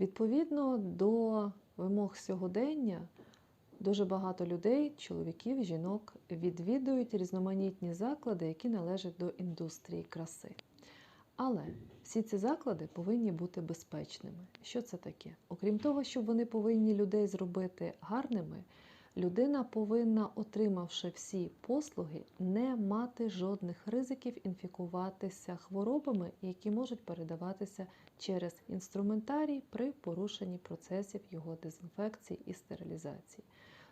Відповідно до вимог сьогодення, дуже багато людей, чоловіків, жінок відвідують різноманітні заклади, які належать до індустрії краси. Але всі ці заклади повинні бути безпечними. Що це таке? Окрім того, що вони повинні людей зробити гарними, людина повинна, отримавши всі послуги, не мати жодних ризиків інфікуватися хворобами, які можуть передаватися через інструментарій при порушенні процесів його дезінфекції і стерилізації.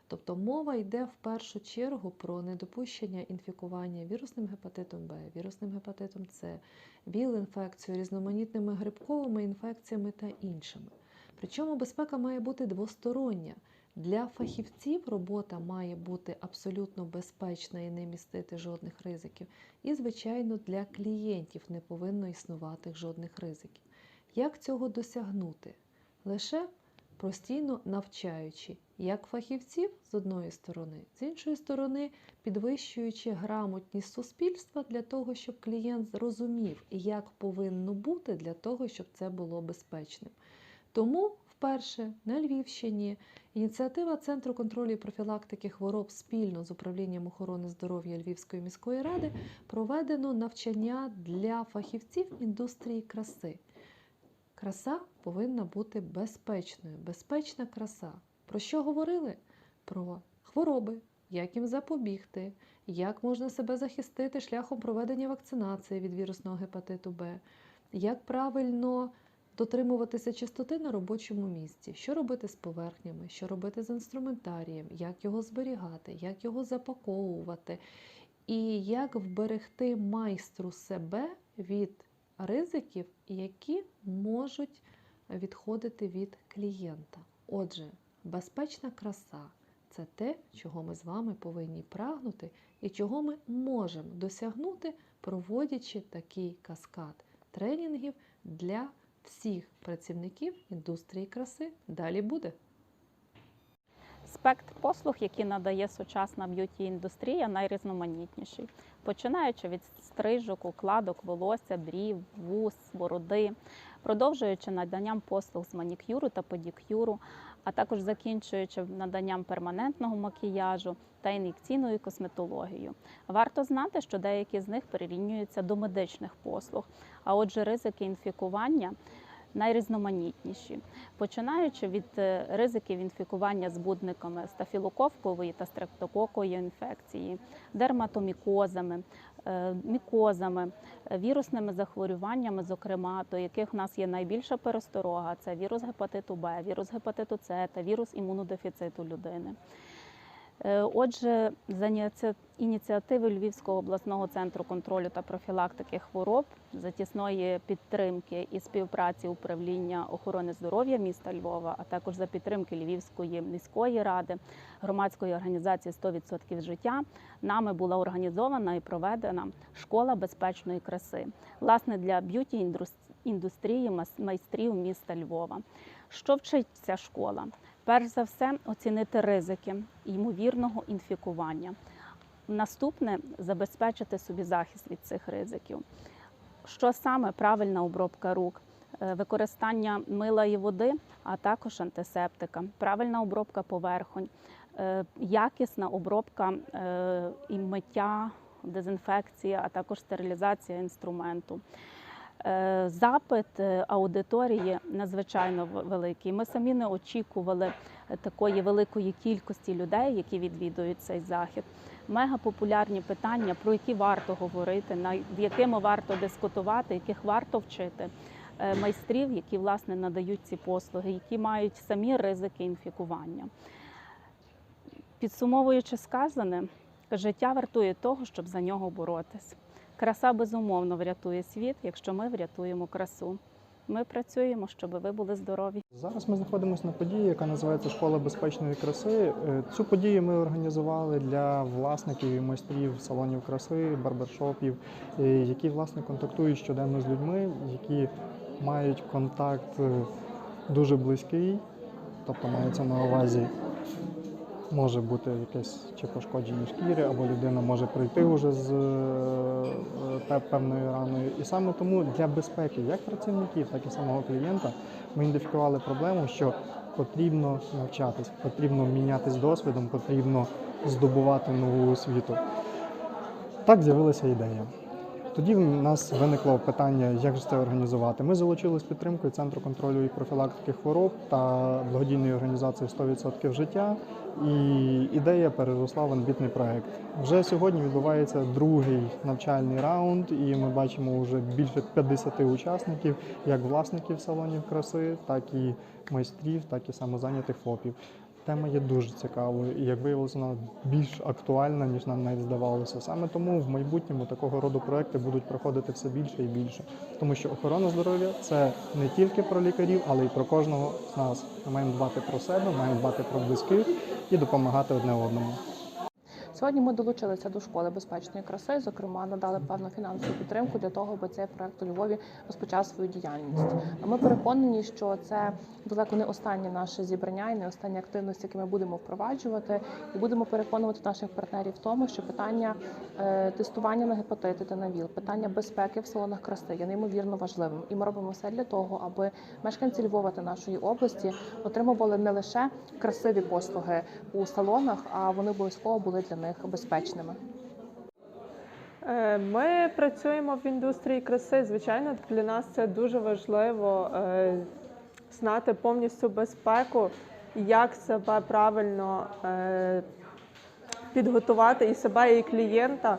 Тобто мова йде в першу чергу про недопущення інфікування вірусним гепатитом Б, вірусним гепатитом С, ВІЛ-інфекцією, різноманітними грибковими інфекціями та іншими. Причому безпека має бути двостороння. Для фахівців робота має бути абсолютно безпечна і не містити жодних ризиків. І, звичайно, для клієнтів не повинно існувати жодних ризиків. Як цього досягнути? Лише постійно навчаючи як фахівців з одної сторони, з іншої сторони, підвищуючи грамотність суспільства для того, щоб клієнт зрозумів, як повинно бути для того, щоб це було безпечним. Тому вперше на Львівщині ініціатива Центру контролю і профілактики хвороб спільно з управлінням охорони здоров'я Львівської міської ради проведено навчання для фахівців індустрії краси. Краса повинна бути безпечною, безпечна краса. Про що говорили? Про хвороби, як їм запобігти, як можна себе захистити шляхом проведення вакцинації від вірусного гепатиту Б, як правильно дотримуватися чистоти на робочому місці, що робити з поверхнями, що робити з інструментарієм, як його зберігати, як його запаковувати, і як вберегти майстру себе від ризиків, які можуть відходити від клієнта. Отже, безпечна краса це те, чого ми з вами повинні прагнути і чого ми можемо досягнути, проводячи такий каскад тренінгів для всіх працівників індустрії краси. Далі буде. Спектр послуг, які надає сучасна б'юті-індустрія, найрізноманітніший, починаючи від стрижок, укладок, волосся, брів, вус, бороди, продовжуючи наданням послуг з манікюру та педикюру, а також закінчуючи наданням перманентного макіяжу та ін'єкційною косметологією. Варто знати, що деякі з них прирівнюються до медичних послуг, а отже, ризики інфікування найрізноманітніші, починаючи від е, ризиків інфікування збудниками стафілококкової та стрептококової інфекції, дерматомікозами, мікозами, е, вірусними захворюваннями, зокрема, до яких в нас є найбільша пересторога: це вірус гепатиту Б, вірус гепатиту С та вірус імунодефіциту людини. Е, Отже, за ініціативи Львівського обласного центру контролю та профілактики хвороб за тісної підтримки і співпраці управління охорони здоров'я міста Львова, а також за підтримки Львівської міської ради, громадської організації «100% життя, нами була організована і проведена школа безпечної краси, власне для б'юті індустрії майстрів міста Львова. Що вчить ця школа? Перш за все, оцінити ризики ймовірного інфікування. Наступне забезпечити собі захист від цих ризиків. Що саме правильна обробка рук, Е, використання мила і води, а також антисептика, правильна обробка поверхонь, е, якісна обробка е, і миття, дезінфекція, а також стерилізація інструменту. Е, Запит е, аудиторії надзвичайно великий. Ми самі не очікували е, такої великої кількості людей, які відвідують цей захід. Мега популярні питання, про які варто говорити, над якими варто дискутувати, яких варто вчити майстрів, які власне надають ці послуги, які мають самі ризики інфікування. Підсумовуючи сказане, життя вартує того, щоб за нього боротись. Краса безумовно врятує світ, якщо ми врятуємо красу. Ми працюємо, щоб ви були здорові. Зараз ми знаходимося на події, яка називається Школа безпечної краси. Е, Цю подію ми організували для власників і майстрів салонів краси, барбершопів, е, які власне контактують щоденно з людьми, які мають контакт е, дуже близький, тобто мається на увазі може бути якесь чи пошкодження шкіри, або людина може прийти вже з е, певною раною. І саме тому для безпеки як працівників, так і самого клієнта ми ідентифікували проблему, що потрібно навчатись, потрібно мінятись досвідом, потрібно здобувати нову освіту. Так з'явилася ідея. Тоді в нас виникло питання, як же це організувати. Ми залучили з підтримкою Центру контролю і профілактики хвороб та благодійної організації «100% життя. І ідея переросла в амбітний проект. Вже сьогодні відбувається другий навчальний раунд, і ми бачимо вже більше 50 учасників, як власників салонів краси, так і майстрів, так і самозайнятих ФОПів. Тема є дуже цікавою, і як виявилося, вона більш актуальна, ніж нам навіть здавалося. Саме тому в майбутньому такого роду проекти будуть проходити все більше і більше. Тому що охорона здоров'я це не тільки про лікарів, але й про кожного з нас. Ми маємо дбати про себе, маємо дбати про близьких і допомагати одне одному. Сьогодні ми долучилися до школи безпечної краси. Зокрема, надали певну фінансову підтримку для того, аби цей проект у Львові розпочав свою діяльність. Ми переконані, що це далеко не останнє наше зібрання і не останні активності, які ми будемо впроваджувати, і будемо переконувати наших партнерів в тому, що питання е, тестування на гепатити та на ВІЛ, питання безпеки в салонах краси є неймовірно важливим. І ми робимо все для того, аби мешканці Львова та нашої області отримували не лише красиві послуги у салонах, а вони обов'язково були для них безпечними. Е, Ми працюємо в індустрії краси. Звичайно, для нас це дуже важливо е, знати повністю безпеку, як себе правильно е, підготувати і себе, і клієнта.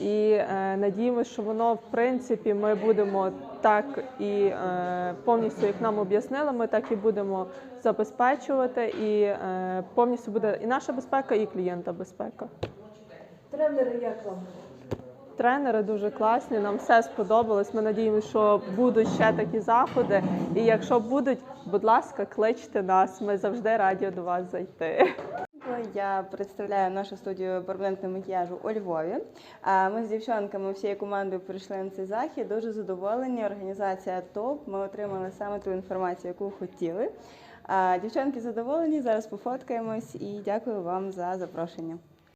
І е, надіємося, що воно в принципі ми будемо так і е, повністю, як нам об'яснили, ми так і будемо забезпечувати. І е, повністю буде і наша безпека, і клієнта безпека. Тренери як вам? Тренери дуже класні, нам все сподобалось. Ми надіємося, що будуть ще такі заходи. І якщо будуть, будь ласка, кличте нас. Ми завжди раді до вас зайти. Я представляю нашу студію перманентного макіяжу у Львові. А Ми з дівчонками всією командою прийшли на цей захід. Дуже задоволені. Організація топ. Ми отримали саме ту інформацію, яку хотіли. Дівчонки задоволені. Зараз пофоткаємось і дякую вам за запрошення.